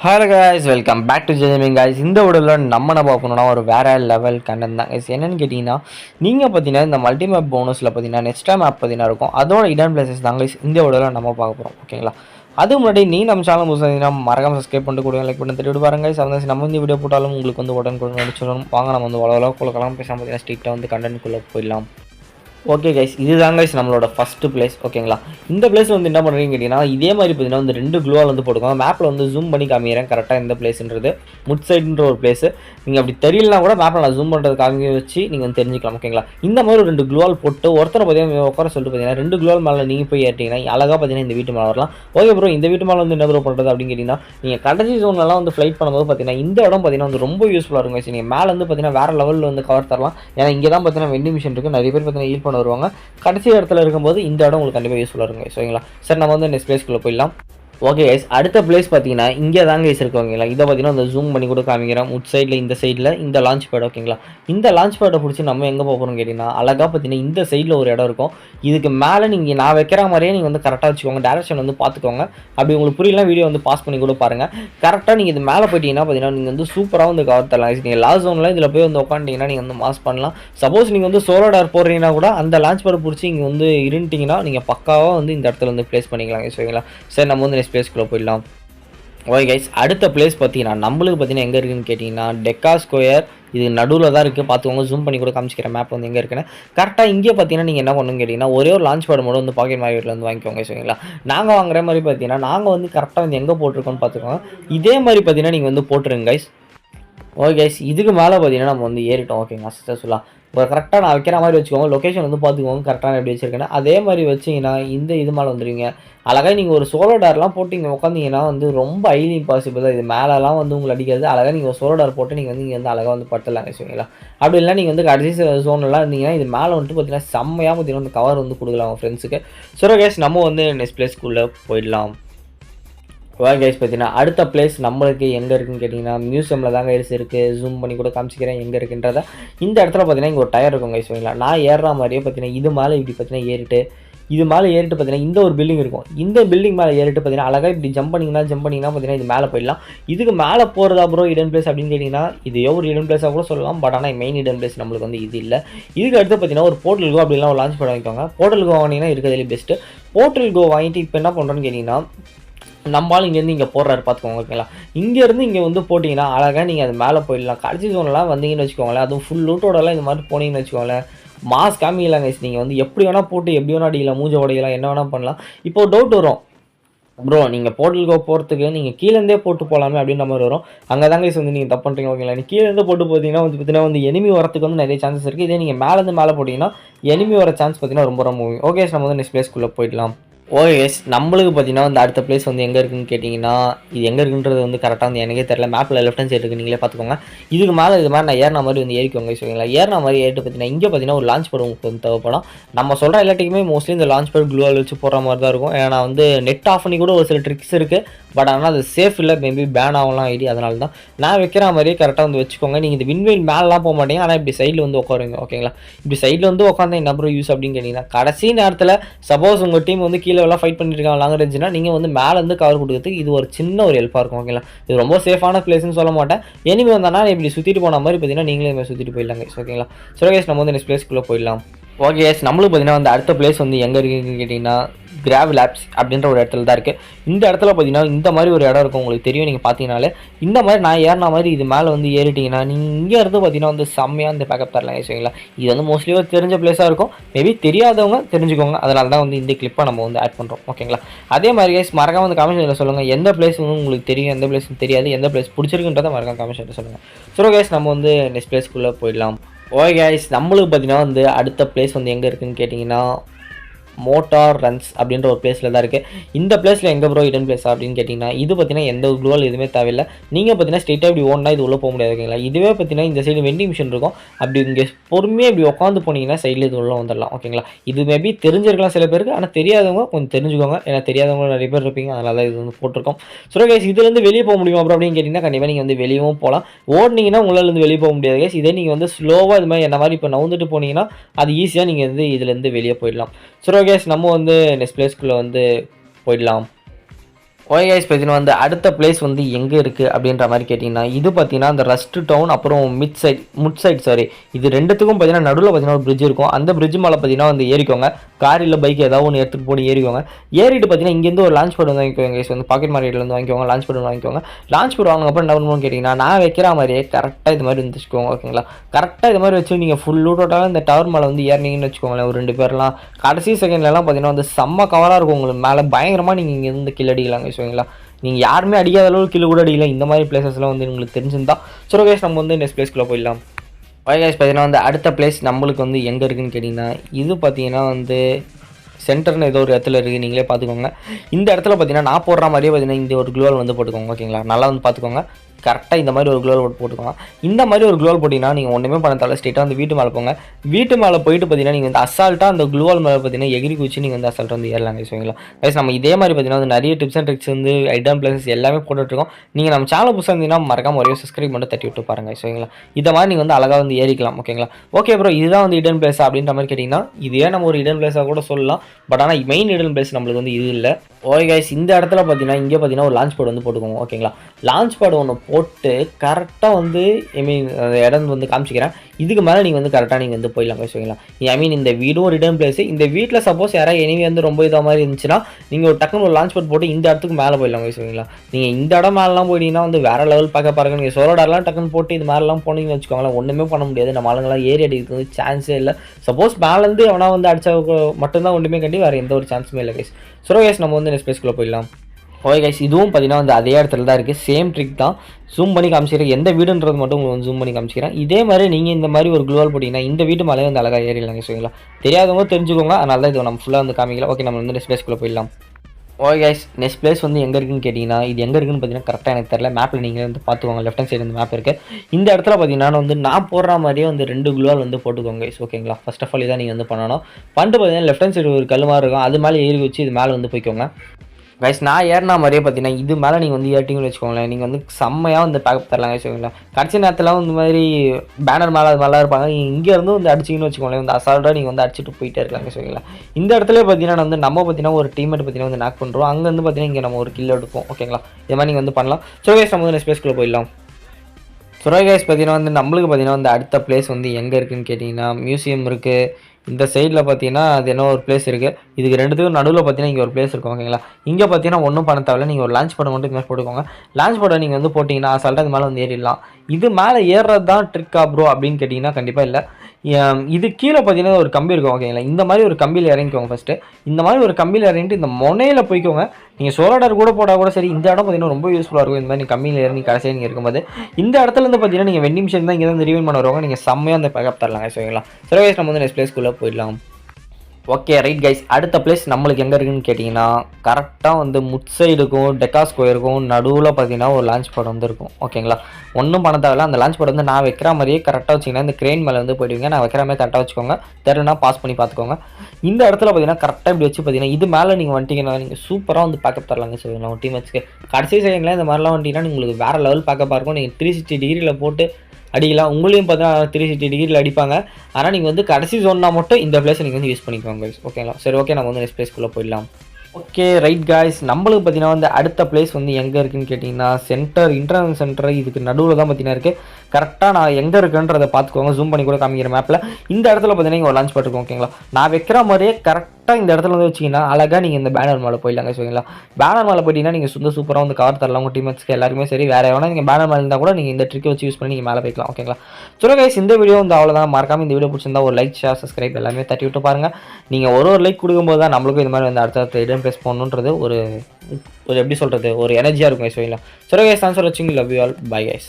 Hello guys welcome back to ஜெயமிங் guys. இந்த உடலில் நம்ம என்ன பார்க்கணும்னா ஒரு வேறு லெவல் கண்டென்ட் தான். கைஸ் என்னென்னு கேட்டிங்கன்னா நீங்கள் பார்த்தீங்கன்னா இந்த மல்டி மேப் போனஸில் பார்த்தீங்கன்னா நெக்ஸ்ட் டைம் ஆப் பார்த்தீங்கன்னா இருக்கும். அதோட இடன் பிளேசஸ் தான் கைஸ் இந்த உடலில் நம்ம பார்க்க போகிறோம் ஓகேங்களா அதுக்கு முன்னாடி நீ நம்ம சேனல் புதுசாக மறக்காம சப்ஸ்கிரைப் பண்ணிட்டு கூட லைக் பண்ணி திருட்டு பாருங்க சந்தோஷம் நம்ம இந்த வீடியோ போட்டாலும் உங்களுக்கு வந்து உடனே கூட நினச்சிடணும் வாங்க நம்ம வந்து உலக குழக்கலாம் பேசாமல் பார்த்தீங்கன்னா ஸ்ட்ரீட்டாக வந்து கண்டென்ட்குள்ளே போயிடலாம். ஓகே கைஸ் இதுதான் கைஸ் நம்மளோட ஃபஸ்ட்டு பிளேஸ் ஓகேங்களா இந்த பிளேஸ் வந்து என்ன பண்ணுறீங்க கேட்டிங்கன்னா இதே மாதிரி பார்த்தீங்கன்னா வந்து ரெண்டு க்ளோவால் வந்து போட்டுக்கோங்க. மேப்பில் வந்து ஜூம் பண்ணி காமிக்கிறேன். கரெக்டாக இந்த பிளேஸ்ன்றது முட் சைடுன்ற ஒரு பிளேஸ் நீங்கள் அப்படி தெரியலனா கூட மேப்பில் நான் ஜூம் பண்ணுறது காமி வச்சு நீங்கள் வந்து தெரிஞ்சுக்கலாம். ஓகேங்களா இந்த மாதிரி ஒரு ரெண்டு க்ளோவால் போட்டு ஒருத்தரை பார்த்தீங்கன்னா உட்கார சொல்லிட்டு பார்த்தீங்கன்னா ரெண்டு க்ளோவால் மேலே நீங்கள் போய் ஏறிட்டீங்கன்னா அழகாக பார்த்தீங்கன்னா இந்த வீட்டு மேலே வரலாம். ஓகே ப்ரோ இந்த வீட்டு மேலே வந்து என்ன ப்ரோ பண்ணுறது அப்படின்னு கேட்டிங்கன்னா நீங்கள் கடைசி ஜோன்லலாம் வந்து ஃப்ளைட் பண்ணும்போது பார்த்தீங்கன்னா இந்த இடம் பார்த்தீங்கன்னா வந்து ரொம்ப யூஸ்ஃபுல்லாக இருக்கும் guys. நீங்கள் மேலே வந்து பார்த்தீங்கன்னா வேறு லெவலில் வந்து கவர் தரலாம். ஏன்னா இங்கே தான் பார்த்தீங்கன்னா வெண்டிங் மிஷின் இருக்குது நிறைய பேர் பார்த்தீங்கன்னா ஈல் பண்ண வருவாங்க. கடைசி இடத்துல இருக்கும்போது இந்த இடம் உங்களுக்கு கண்டிப்பாக யூஸ்ஃபுல்லாக இருக்கும் சரிங்களா சார் சரி நம்ம வந்து நெக்ஸ்ட் பிளேஸ்க்குள்ளே போயிடலாம். ஓகே கைஸ் அடுத்த பிளேஸ் பார்த்தீங்கன்னா இங்கே தாங்க கைஸ் இருக்கு ஓகேங்களா இதை பார்த்தீங்கன்னா அந்த ஜூம் பண்ணி கூட காமிக்கிறேன். உட் சைடில் இந்த சைடில் இந்த லான்ச் பேட் ஓகேங்களா இந்த லான்ச் பேடை பிடிச்சி நம்ம எங்கே போகிறோம் கேட்டிங்கன்னா அழகாக பார்த்தீங்கன்னா இந்த சைடில் ஒரு இடம் இருக்கும். இதுக்கு மேலே நீங்கள் நான் வைக்கிற மாதிரியே நீங்கள் வந்து கரெக்டாக வச்சுக்கோங்க. டேரக்ஷன் வந்து பார்த்துக்கோங்க. அப்படி உங்களுக்கு புரியலாம் வீடியோ வந்து பாஸ் பண்ணி கூட பாருங்கள் கரெக்டாக நீங்கள் இது மேலே போயிட்டீங்கன்னா பார்த்தீங்கன்னா நீங்கள் வந்து சூப்பராக வந்து கவர் தரலாம். நீங்கள் லாஸ்ட் ஜோனில் இதில் போய் வந்து உட்காந்துட்டீங்கன்னா நீங்கள் வந்து மாஸ் பண்ணலாம். சப்போஸ் நீங்கள் வந்து சோலோ டார் போடுறீங்கன்னா கூட அந்த லான்ச் பேடை பிடிச்சி இங்கே வந்து இருந்துட்டிங்கன்னா நீங்கள் பக்காவாக வந்து இந்த இடத்துல வந்து ப்ளேஸ் பண்ணிக்கலாம் ஓகேங்களா சரி நம்ம வந்து நெக்ஸ்ட் பிளேஸ்க்குள்ளே போயிடலாம். ஓகே கைஸ் அடுத்த பிளேஸ் பார்த்தீங்கன்னா நம்மளுக்கு பார்த்தீங்கன்னா எங்கே இருக்குன்னு கேட்டிங்கன்னா டெக்கா ஸ்கொயர் இது நடுவில் தான் இருக்குது பார்த்துக்கோங்க ஜூம் பண்ணி கூட காமிச்சிக்கிற மேப் வந்து எங்கே இருக்குன்னு. கரெக்டாக இங்கே பார்த்தீங்கன்னா நீங்கள் என்ன பண்ணுங்க கேட்டிங்கன்னா ஒரே ஒரு லான்ச் பேட் மட்டும் வந்து பாக்கெட் மார்க்கெட்டில் வந்து வாங்கிக்கோங்க சரிங்களா? நாங்கள் வாங்குற மாதிரி பார்த்தீங்கன்னா நாங்கள் வந்து கரெக்டாக வந்து எங்கே போட்டிருக்கோம்னு பார்த்துக்கோங்க. இதே மாதிரி பார்த்தீங்கன்னா நீங்கள் வந்து போட்டுருங்க கைஸ் ஓகே இதுக்கு மேலே பார்த்தீங்கன்னா நம்ம வந்து ஏறிட்டோம். ஓகேங்களா சக்ஸஸ்ஃபுல்லாக ஒரு கரெக்டாக நான் வைக்கிற மாதிரி வச்சுக்கோங்க. லொக்கேஷன் வந்து பார்த்துக்கோங்க. கரெக்டாக எப்படி வச்சிருக்கேன் அதே மாதிரி வச்சிங்கன்னா இந்த இது மேலே வந்துடுவீங்க அழகாக நீங்கள் ஒரு சோலோ டார்லாம் போட்டு இங்கே உட்காந்தீங்கன்னா வந்து ரொம்ப ஹைலி இம்பாசிபிள் தான். இது மேலெலாம் வந்து உங்களை அடிக்கிறது அழகாக நீங்கள் ஒரு சோலோ டார் போட்டு நீங்கள் வந்து இங்கே வந்து அழகாக வந்து படுத்தலாம் வச்சுக்கோங்களா அப்படி இல்லை நீங்கள் வந்து கடைசி சோன்லாம் இருந்தீங்கன்னா இது மேலே வந்துட்டு பார்த்தீங்கன்னா செம்மையாக பார்த்தீங்கன்னா வந்து கவர் வந்து கொடுக்கலாம் உங்கள் ஃப்ரெண்ட்ஸுக்கு ஸோ கேஸ் நம்ம வந்து நெக்ஸ்ட் பிளேஸ்க்குள்ளே போயிடலாம். ஓகே கைஸ் பார்த்தீங்கன்னா அடுத்த பிளேஸ் நம்மளுக்கு எங்கே இருக்குன்னு கேட்டிங்கன்னா மியூசியமில் தாங்க கைஸ் இருக்குது ஜூம் பண்ணி கூட காமிச்சிக்கிறேன் எங்கே இருக்குன்றத. இந்த இடத்துல பார்த்தீங்கன்னா இங்கே ஒரு டயர் இருக்கும் கைஸ் ஓகேங்களா நான் ஏறுற மாதிரியே பார்த்தீங்கன்னா இது மேலே இப்படி பார்த்தீங்கன்னா ஏறிட்டு இது மேலே ஏறிட்டு பார்த்தீங்கன்னா இந்த ஒரு பில்டிங் இருக்கும். இந்த பில்டிங் மேலே ஏறிட்டு பார்த்தீங்கன்னா அழகாக இப்படி ஜம்ப் பண்ணிங்கன்னா ஜம்ப் பண்ணிங்கன்னா பார்த்தீங்கன்னா இது மேலே போயிடலாம். இதுக்கு மேலே போகிறதா அப்புறம் இடன் பிளேஸ் அப்படின்னு கேட்டிங்கன்னா இது ஒரு இடன் பிளேஸாக கூட சொல்லலாம். பட் ஆனால் மெயின் இடன் பிளேஸ் நம்மளுக்கு வந்து இது இல்லை. இதுக்கு அடுத்து பார்த்தீங்கன்னா ஒரு போர்ட்டல் கோ அப்படிலாம் ஒரு லான்ச் பண்ண வாங்கிக்கோங்க போர்ட்டல் கோ வாங்கினீங்கன்னா இருக்கிறதுலே பெஸ்ட்டு போர்ட்டல் கோ வாங்கிட்டு இப்போ என்ன பண்ணுறோன்னு கேட்டிங்கன்னா நம்மளால் இங்கேருந்து இங்கே போடுறாரு பார்த்துக்கோங்க ஓகேங்களா? இங்கேருந்து இங்கே வந்து போட்டிங்கன்னா அழகாக நீங்கள் அது மேலே போயிடலாம். கடைசி ஜோன்லாம் வந்தீங்கன்னு வச்சுக்கோங்களேன் அதுவும் ஃபுல் லூட்டோடலாம் இந்த மாதிரி போனீங்கன்னு வச்சுக்கோங்களேன். மாஸ் காமிக்கலாங்க நீங்கள் வந்து எப்படி வேணால் போட்டு எப்படி வேணால் அடிக்கலாம் மூஞ்ச உடையலாம் என்ன வேணால் பண்ணலாம். இப்போ டவுட் வரும். ப்ரோ நீங்கள் போர்ட்டல் போகிறதுக்கு நீங்கள் கீழேருந்தே போட்டு போகலாமே அப்படின்ற மாதிரி வரும். அங்கே தாங்க வந்து நீங்கள் தப்பு பண்ணுறீங்க ஓகேங்களா? நீங்கள் கீழேருந்து போட்டு போட்டிங்கன்னா வந்து பார்த்தீங்கன்னா வந்து எனிமி வரத்துக்கு வந்து நிறைய சான்சஸ் இருக்குது இதே நீங்கள் மேலேருந்து மேலே போட்டிங்கன்னா எனிமி வர சான்ஸ் பார்த்தீங்கன்னா ரொம்ப ரொம்ப மூவி ஓகே நம்ம வந்து நெக்ஸ்ட் பிளேஸ்க்குள்ளே போயிடலாம். ஓகே எஸ் நம்மளுக்கு பார்த்தீங்கன்னா வந்து அடுத்த பிளேஸ் வந்து எங்கே இருக்குன்னு கேட்டிங்கன்னா இது எங்கே இருக்குன்றது வந்து கரெக்டாக வந்து எனக்கே தெரியல. மேப்பில் லெஃப்ட் ஹேண்ட் சைடு இருக்கு நீங்களே பார்த்துக்கோங்க. இதுக்கு மேலே இது மாதிரி நான் ஏறின மாதிரி வந்து ஏறிக்கோங்க சொல்லுங்களா ஏறின மாதிரி ஏறிட்டு பார்த்தீங்கன்னா இங்கே பார்த்தீங்கன்னா ஒரு லான்ச் பேட் உங்களுக்கு வந்து தேவைப்படும். நம்ம சொல்கிற எல்லாத்துக்குமே மோஸ்ட்லி இந்த லான்ச் பேட் க்ளூவால் வச்சு போடுற மாதிரி தான் இருக்கும். ஏன்னா வந்து நெட் ஆஃப் பண்ணி கூட ஒரு சில ட்ரிக்ஸ் இருக்குது பட் ஆனால் அது சேஃப் இல்லை. மேபி பேன் ஆகலாம் ஐடி அதனால தான். நான் வைக்கிற மாதிரியே கரெக்டாக வந்து வச்சுக்கோங்க. நீங்கள் இந்த விண்வெயில் மேலாம் போக மாட்டீங்க. ஆனால் இப்படி சைடில் வந்து உட்காருங்க ஓகேங்களா இப்படி சைடில் வந்து உட்காந்து என்ன ப்ரோ யூஸ் அப்படின்னு கேட்டிங்கன்னா கடைசி நேரத்தில் சப்போஸ் உங்கள் டீம் வந்து கீழே எல்லாம் ஃபைட் பண்ணிட்டு இருக்காங்க லாங் ரேஞ்சுனா நீங்கள் வந்து மேலேருந்து கவர் கொடுக்கறதுக்கு இது ஒரு சின்ன ஒரு ஹெல்ப்பாக இருக்கும் ஓகேங்களா இது ரொம்ப சேஃபான பிளேஸ்னு சொல்ல மாட்டேன். எனிமே வந்தானா இப்படி சுற்றிட்டு போன மாதிரி பார்த்தீங்கன்னா நீங்களே இந்த சுற்றிட்டு போயிடலாங்க ஓகேங்களா சரி கேஸ் நம்ம வந்து நெக்ஸ்ட் பிளேஸ்க்குள்ளே போயிடலாம். ஓகே எஸ் நம்மளுக்கு பார்த்தீங்கன்னா வந்து அடுத்த பிளேஸ் வந்து எங்கே இருக்குன்னு கேட்டிங்கன்னா கிராவ் லேப்ஸ் அப்படின்ற ஒரு இடத்துல தான் இருக்குது இந்த இடத்துல பார்த்தீங்கன்னா இந்த மாதிரி ஒரு இடம் இருக்கும் உங்களுக்கு தெரியும் நீங்கள் பார்த்தீங்கனாலே இந்த மாதிரி நான் ஏறின மாதிரி இது மேலே வந்து ஏறிட்டீங்கன்னா நீங்கள் இங்கே இருந்து பார்த்தீங்கன்னா வந்து செம்மையாக இந்த பேக்கப் தரலாம் சரிங்களா? இது வந்து மோஸ்ட்லி ஒரு தெரிஞ்ச பிளேஸாக இருக்கும். மேபி தெரியாதவங்க தெரிஞ்சுக்கோங்க. அதனால தான் வந்து இந்த கிளிப்பை நம்ம வந்து ஆட் பண்ணுறோம் ஓகேங்களா அதே மாதிரி guys மறக்காம வந்து காமெண்ட்ஸில் சொல்லுங்கள் எந்த பிளேஸ் வந்து உங்களுக்கு தெரியும் எந்த பிளேஸ் தெரியாது எந்த பிளேஸ் பிடிச்சிருக்குன்றதை மறக்காம காமெண்ட்ஸில் சொல்லுங்கள் ஸோ கேஸ் நம்ம வந்து நெக்ஸ்ட் பிளேஸ்க்குள்ளே போயிடலாம். ஓகே கைஸ் நம்மளுக்கு பார்த்தீங்கன்னா வந்து அடுத்த பிளேஸ் வந்து எங்கே இருக்குன்னு கேட்டிங்கன்னா மோட்டார் ரன்ஸ் அப்படின்ற ஒரு பிளேஸில் தான் இருக்குது இந்த பிளேஸில் எங்கே ப்ரோ இடன் பிளேஸ் அப்படின்னு கேட்டிங்கன்னா இது பார்த்தீங்கன்னா எந்த குளோவல் எதுவுமே தேவையில்லை. நீங்கள் பார்த்தீங்கன்னா ஸ்ட்ரெயிட்டாக இப்படி ஓடனா இது உள்ளே போக முடியாது ஓகேங்களா இதுவே பார்த்தீங்கன்னா இந்த சைடு வெண்டிங் மிஷின் இருக்கும். அப்படி இங்கே பொறுமையாக இப்படி உட்காந்து போனீங்கன்னா சைடில் இது உள்ளே வந்துடலாம் ஓகேங்களா இது மேபி தெரிஞ்சிருக்கலாம் சில பேருக்கு ஆனால் தெரியாதவங்க கொஞ்சம் தெரிஞ்சுக்கோங்க. ஏன்னா தெரியாதவங்க நிறைய பேர் இருப்பீங்க அதனால தான் இது வந்து போட்டிருக்கோம். ஸோ கைஸ் இதுலேருந்து வெளியே போக முடியுமா அப்புறம் அப்படின்னு கேட்டிங்கன்னா கண்டிப்பாக நீங்கள் வந்து வெளியவும் போகலாம். ஓடினீங்கன்னா உங்களாலேருந்து வெளியே போக முடியாது கைஸ் இதே நீங்கள் வந்து ஸ்லோவாக இது மாதிரி என்ன மாதிரி இப்போ நவுந்துட்டு போனீங்கன்னா அது ஈஸியாக நீங்கள் வந்து இதுலேருந்து வெளியே போயிடலாம். ஸோ கேஸ் நம்ம வந்து நெக்ஸ்ட் பிளேஸ்க்குள்ளே வந்து போயிடலாம். ஓய் கைஸ் பார்த்தீங்கன்னா வந்து அடுத்த பிளேஸ் வந்து எங்கே இருக்குது அப்படின்ற மாதிரி கேட்டிங்கன்னா இது பார்த்தீங்கன்னா அந்த ரஸ்ட் டவுன் அப்புறம் mid side mud side sorry இது ரெண்டுத்துக்கும் பார்த்தீங்கன்னா நடுவில் பார்த்தீங்கன்னா ஒரு பிரிட்ஜ் இருக்கும். அந்த பிரிட்ஜ் மேலே பார்த்தீங்கன்னா வந்து ஏறிக்கோங்க. கார் இல்லை பைக் ஏதாவது ஒன்று எடுத்துகிட்டு போய் ஏறிக்கோங்க. ஏறிட்டு பார்த்தீங்கன்னா இங்கேருந்து ஒரு லான்ச் பேட் வந்து வாங்கிக்கோங்க guys. வந்து பாக்கெட் மார்க்கெட்லேருந்து வாங்கிக்கோங்க லான்ச் பேட் வாங்கிக்கோங்க. லான்ச் பேட் வாங்கின டவுன் என்ன பண்ணணும்னு கேட்டிங்கன்னா நான் வைக்கிற மாதிரியே கரெக்டாக இது மாதிரி வந்து வச்சுக்கோங்க ஓகேங்களா கரெக்டாக இது மாதிரி வச்சு நீங்கள் ஃபுல் லூட்டோட்டாக இந்த டவர் மேலே வந்து ஏறினீங்கன்னு வச்சுக்கோங்களேன் ஒரு ரெண்டு பேர்லாம். கடைசி செகண்ட்லலாம் பார்த்தீங்கன்னா வந்து செம்ம கவராக இருக்கும் உங்களுக்கு மேலே. பயங்கரமாக நீங்கள் இங்கேருந்து இருந்து சரிங்களா நீங்கள் யாருமே அடிக்காத அளவுக்கு கீழே கூட அடிக்கல. இந்த மாதிரி பிளேசஸ்லாம் வந்து உங்களுக்கு தெரிஞ்சிருந்தா. சரி கேஸ் நம்ம வந்து நெக்ஸ்ட் பிளேஸ்க்குள்ளே போயிடலாம். ஒய் கேஸ் பார்த்தீங்கன்னா வந்து அடுத்த பிளேஸ் நம்மளுக்கு வந்து எங்கே இருக்குன்னு கேட்டிங்கன்னா இது பார்த்தீங்கன்னா வந்து சென்டர்னு ஏதோ ஒரு இடத்துல இருக்குது நீங்களே பார்த்துக்கோங்க இந்த இடத்துல பார்த்தீங்கன்னா நான் போடுற மாதிரியே பார்த்தீங்கன்னா இந்த ஒரு க்ளோவல் வந்து போட்டுக்கோங்க. ஓகேங்களா நல்லா வந்து பார்த்துக்கோங்க கரெக்டாக இந்த மாதிரி ஒரு க்ளோவல் போட்டு போட்டுக்கலாம் இந்த மாதிரி ஒரு க்ளோவல் போட்டிங்கன்னா நீங்கள் ஒன்றுமே பண்ண தலை ஸ்ட்ரெயிட்டாக வந்து வீட்டு மேலே போங்க. வீட்டு மேலே போயிட்டு பார்த்தீங்கன்னா நீங்கள் வந்து அசால்ட்டாக அந்த க்ளோவல் மேலே பார்த்தீங்கன்னா எகிரி குச்சி நீங்கள் வந்து அசால்ட்டாக வந்து ஏறலாம் வச்சுக்கோங்களா கைஸ் நம்ம இதே மாதிரி பார்த்தீங்கன்னா வந்து நிறைய டிப்ஸ் அண்ட் ட்ரிக்ஸ் வந்து ஐட்டம் பிளேசஸ் எல்லாமே போட்டுட்ருக்கோம் நீங்கள் நம்ம சேனல் புதுசாக இருந்தீங்கன்னா மறக்காம ஒரே சப்ஸ்கிரைப் மட்டும் தட்டி விட்டு பாருங்க சரிங்களா இதை மாதிரி நீங்கள் வந்து அழகாக வந்து ஏறிக்கலாம் ஓகேங்களா ஓகே ப்ரோ இதுதான் வந்து இடன் பிளேஸ் அப்படின்ற மாதிரி கேட்டிங்கன்னா இதே நம்ம ஒரு இடன் பிளேஸாக கூட சொல்லலாம். பட் ஆனால் மெயின் இடன் பிளேஸ் நம்மளுக்கு வந்து இது இல்லை. ஓகே கைஸ் இந்த இடத்துல பார்த்தீங்கன்னா இங்கே பார்த்தீங்கன்னா ஒரு லான்ச் பேட் வந்து போட்டுக்கோங்க ஓகேங்களா லான்ச் பேட் ஒன்று போட்டு கரெக்டாக வந்து ஐ மீன் அந்த இடம் வந்து காமிச்சிக்கிறேன். இதுக்கு மேலே நீங்கள் வந்து கரெக்டாக நீங்கள் வந்து போயிடலாம் பேசுவீங்களா ஐ மீன் இந்த வீடும் ரிட்டர்ன் பிளேஸ் இந்த வீட்டில் சப்போஸ் யாராவது எனிமி வந்து ரொம்ப இதாக மாதிரி இருந்துச்சுன்னா நீங்கள் ஒரு டக்குனு ஒரு லான்ச் பேட் போட்டு இந்த இடத்துக்கு மேலே போயிடலாம் பேசுவீங்களா நீங்கள் இந்த இடம் மேலாம் போயிட்டீங்கன்னா வந்து வேறு லெவல் பார்க்க பாருங்க. நீங்கள் சோலோடார்லாம் டக்குன்னு போட்டு இது மாதிரிலாம் போனீங்கன்னு வச்சுக்கோங்களேன் ஒன்றுமே பண்ண முடியாது. நம்ம ஆளுங்களாம் ஏறி அடிக்கிறது வந்து சான்ஸே இல்லை. சப்போஸ் மேலேருந்து எவனா வந்து அடிச்சா மட்டும்தான் ஒன்றுமே கண்டி வேறு எந்த ஒரு சான்ஸுமே இல்லை கேஸ் ஸோ கேஸ் நம்ம வந்து நெக்ஸ்ட் பிளேஸ்க்குள்ளே போயிடலாம். ஓகே கைஸ் இதுவும் பார்த்தீங்கன்னா வந்து அதே இடத்துல தான் இருக்குது சேம் ட்ரிக் தான். ஜூம் பண்ணி காமிச்சிக்கிறேன் எந்த வீடுன்றது மட்டும் உங்களுக்கு வந்து ஜூம் பண்ணி காமிச்சிக்கிறேன். இதே மாதிரி நீங்கள் இந்த மாதிரி ஒரு க்ளோவல் போட்டிங்கன்னா இந்த வீட்டு மலையை வந்து அழகாக ஏறிடலாங்க சரிங்களா? தெரியாதவங்க தெரிஞ்சுக்கோங்க. அதனால தான் இது நம்ம ஃபுல்லாக வந்து காமிக்கலாம் ஓகே நம்ம வந்து நெக்ஸ்ட் பிளேஸ்க்குள்ளே போயிடலாம். ஓகே கைஸ் நெக்ஸ்ட் பிளேஸ் வந்து எங்கே இருக்குன்னு கேட்டிங்கன்னா இது எங்கே இருக்குன்னு பார்த்தீங்கன்னா கரெக்டாக எனக்கு தெரியல. மேப்பில் நீங்களே வந்து பார்த்துக்கோங்க லெஃப்ட் ஹேண்ட் சைடு வந்து மேப் இருக்குது இந்த இடத்துல பார்த்தீங்கன்னா வந்து நான் போடுற மாதிரியே வந்து ரெண்டு குளோவால் வந்து போட்டுக்கோங்க கைஸ் ஓகேங்களா ஃபர்ஸ்ட் ஆஃப் ஆல் இதான் நீங்கள் வந்து பண்ணணும். பண்ணிட்டு பார்த்தீங்கன்னா லெஃப்ட் ஹேண்ட் சைடு ஒரு கல் மாதிரி இருக்கும். அது மேலே ஏறி வச்சு இது மேலே வந்து போய்க்கோங்க. கைஸ் நான் ஏறினா மாதிரியே பார்த்தீங்கன்னா இது மேலே நீங்கள் வந்து ஏட்டிங்கன்னு வச்சுக்கோங்களேன். நீங்கள் வந்து செம்மையாக வந்து பேக்கப் தரலாம் வச்சுக்கோங்களேன் கடைசி நேரத்தில் இந்த மாதிரி பேனர் மேலே அது மேலே இருப்பாங்க. நீங்கள் இங்கேருந்து வந்து அடிச்சிங்கன்னு வச்சுக்கோங்களேன். வந்து அசால்ட்டாக நீங்கள் வந்து அடிச்சுட்டு போயிட்டே இருக்காங்க வச்சுக்கோங்களேன் இந்த இடத்துல பார்த்தீங்கன்னா வந்து நம்ம பார்த்தீங்கன்னா ஒரு டீமேட் பார்த்தீங்கன்னா வந்து நாக் பண்ணுறோம் அங்கே வந்து பார்த்தீங்கன்னா இங்கே நம்ம ஒரு கில் எடுப்போம். ஓகேங்களா இது மாதிரி நீங்கள் வந்து பண்ணலாம். ஸோ கைஸ் நம்ம வந்து ஸ்பேஸ்க்குள்ளே போயிடலாம். சுரேகேஷ் பார்த்தீங்கன்னா வந்து நம்மளுக்கு பார்த்தீங்கன்னா வந்து அடுத்த பிளேஸ் வந்து எங்கே இருக்குதுன்னு கேட்டிங்கன்னா மியூசியம் இருக்குது இந்த சைடில் பார்த்தீங்கன்னா அது என்ன ஒரு பிளேஸ் இருக்குது இதுக்கு ரெண்டுத்துக்கும் நடுவில் பார்த்தீங்கன்னா இங்கே ஒரு பிளேஸ் இருக்கும் ஓகேங்களா இங்கே பார்த்தீங்கன்னா ஒன்றும் பண்ண தேவையில்ல. நீங்கள் ஒரு லான்ச் படம் மட்டும் இது மாதிரி போட்டுக்கோங்க. லான்ச் படம் நீங்கள் வந்து போட்டிங்கன்னா அசால்ட்டாக இது மேலே வந்து ஏறிடலாம். இது மேலே ஏறுறது தான் ட்ரிக்கா ப்ரோ அப்படின்னு கேட்டிங்கன்னா கண்டிப்பாக இல்லை. இது கீழே பார்த்தீங்கன்னா ஒரு கம்பி இருக்கும் ஓகேங்களா? இந்த மாதிரி ஒரு கம்பியில் இறங்கிக்கோங்க ஃபஸ்ட்டு இந்த மாதிரி ஒரு கம்பியில் இறங்கிட்டு இந்த முனையில் போய்க்கோங்க. நீங்கள் சோலாடர் கூட போட்டால் கூட சரி இந்த இடம் பார்த்தீங்கன்னா ரொம்ப யூஸ்ஃபுல்லாக இருக்கும். இந்த மாதிரி நீங்கள் கம்பியில் இறங்கி கடைசியாக நீங்கள் இருக்கும்போது. இந்த இடத்துல இருந்து பார்த்தீங்கன்னா நீங்கள் வெண்டி மிஷின் தான் இங்கே வந்து ரீவன் பண்ண வருவாங்க. நீங்கள் செம்மையாக அந்த பேக்கப் தரலாம் சரிங்களா? சரி நம்ம வந்து நெக்ஸ்ட் பிளேஸ்க்குள்ளே போயிடலாம். ஓகே ரைட் கைஸ் அடுத்த பிளேஸ் நம்மளுக்கு எங்கே இருக்குன்னு கேட்டிங்கன்னா கரெக்டாக வந்து முட் சைடுக்கும் டெக்கா ஸ்கொயருக்கும் நடுவில் பார்த்தீங்கன்னா ஒரு லான்ச் பேட் வந்துருக்கும் ஓகேங்களா ஒன்றும் பண்ண தேவையில்ல. அந்த லான்ச் பேட் வந்து நான் வைக்கிற மாதிரியே கரெக்டாக வச்சிங்கன்னா இந்த க்ரெயின் மேலே வந்து போயிடுவீங்க. நான் வைக்கிற மாதிரி கரெக்டாக வச்சுக்கோங்க. தெருனா பாஸ் பண்ணி பார்த்துக்கோங்க. இந்த இடத்துல பார்த்தீங்கன்னா கரெக்டாக இப்படி வச்சு பார்த்தீங்கன்னா இது மேலே நீங்கள் வந்துட்டீங்கன்னா நீங்கள் சூப்பராக வந்து பேக்கப் தரலாங்க சொல்லுங்கள் உங்கள் டீம் வச்சுக்கு கடைசி செகண்டில் இந்த மாதிரிலாம் வந்துட்டீங்கன்னா உங்களுக்கு வேறு லெவல் பேக்கப்பாக இருக்கும். நீங்கள் த்ரீ சிக்ஸ்டி டிகிரியில் போட்டு அடிக்கலாம் உங்களையும் பார்த்தா த்ரீ சிக்ஸ்டி டிகிரியில் அடிப்பாங்க. ஆனால் நீங்கள் வந்து கடைசி ஜோன்னா மட்டும் இந்த பிளேஸை நீங்கள் வந்து யூஸ் பண்ணிக்கோங்க ஓகேங்களா சரி ஓகே நம்ம வந்து நெக்ஸ்ட் பிளேஸ்க்குள்ளே போயிடலாம். ஓகே ரைட் காய்ஸ் நம்மளுக்கு பார்த்தீங்கன்னா வந்து அடுத்த பிளேஸ் வந்து எங்கே இருக்குதுன்னு கேட்டிங்கன்னா சென்டர் இன்டர்னல் சென்டர் இதுக்கு நடுவில் தான் பார்த்தீங்கன்னா இருக்குது கரெக்டாக நான் எங்கே இருக்குன்றதை பார்த்துக்கோங்க. ஜூம் பண்ணி கூட காமிக்கிற மேப்பில் இந்த இடத்துல பார்த்தீங்கன்னா இங்கே ஒரு லான்ச் பண்ணிருக்கோம் ஓகேங்களா நான் வைக்கிற மாதிரியே கரெக்டாக இந்த இடத்துல வந்து வச்சிங்கன்னா அழகாக நீங்கள் இந்த பேனர் மேலே போயிடலாங்க சரிங்களா பேனர் மேலே போயிட்டீங்கன்னா நீங்கள் சுத்த சூப்பராக வந்து கவர் தரலாம். உங்கள் டீமேட்ஸ்க்கு எல்லாருமே சரி. வேறு எவனா நீங்கள் பேனர் மேலே இருந்தால் கூட நீங்கள் இந்த ட்ரிக்கை வச்சு யூஸ் பண்ணி நீங்கள் மேலே போய்க்கலாம் ஓகேங்களா சொல்லுங்க கைஸ் இந்த வீடியோ வந்து அவ்வளோதான் மறக்காம இந்த வீடியோ பிடிச்சிருந்தா ஒரு லைக் ஷேர் சப்ஸ்கிரைப் எல்லாமே தட்டி விட்டு பாருங்கள் நீங்கள் ஒரு ஒரு லைக் கொடுக்கும்போது தான் நம்மளுக்கும் இந்த மாதிரி வந்து அடுத்த இடம் ஃபேஸ் பண்ணணுன்றது ஒரு ஒரு எப்படி சொல்கிறது ஒரு எனர்ஜியாக இருக்கும் கைஸ் சரிங்களா சரி கைஸ் தான் சொல்ல வச்சிங்க love you all bye guys